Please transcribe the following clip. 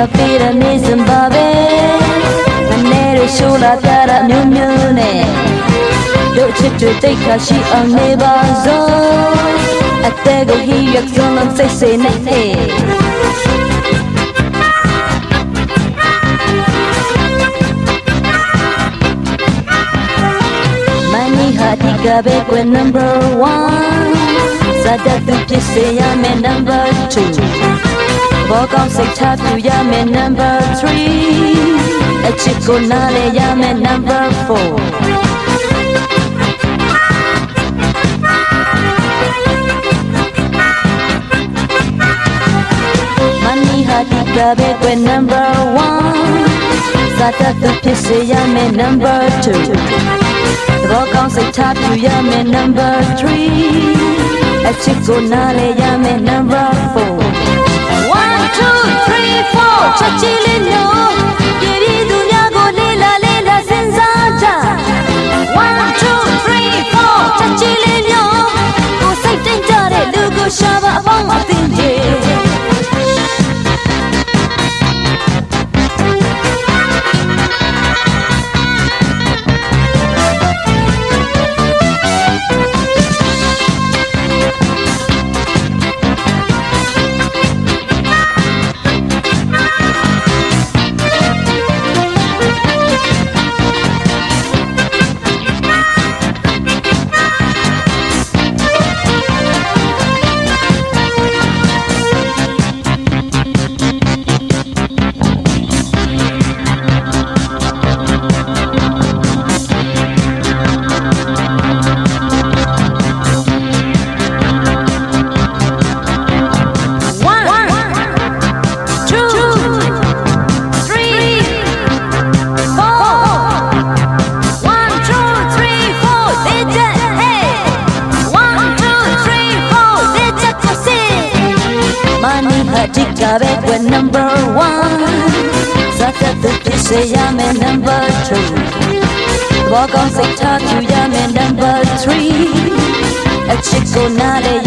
ta phi ra ni sân ba bê Nằm nê rồi chú là ta đã miêu miêu nè Đội chết chuối tây khá chi ở nê ba gió À tê gồ hi yạc dân làm xây xế nè nè Mani hatika be kwe number one Sada tu kise ya me number two ဘောကောင်းစိတ်ချပြရမယ် number 3အချစ်ကိုနားလဲရမယ် number 4 Money ဟာဒီကပဲကွယ် number 1စတတ်သူဖြစ်စေရမယ် number 2သဘောကောင်းစိတ်ထားပြရမယ် number 3အချစ်ကိုနားလဲရမယ် number 4 4 Magic Garden fue number one. Sácate tú se llame number two. Walk on TikTok, you llame number three. El chico nadie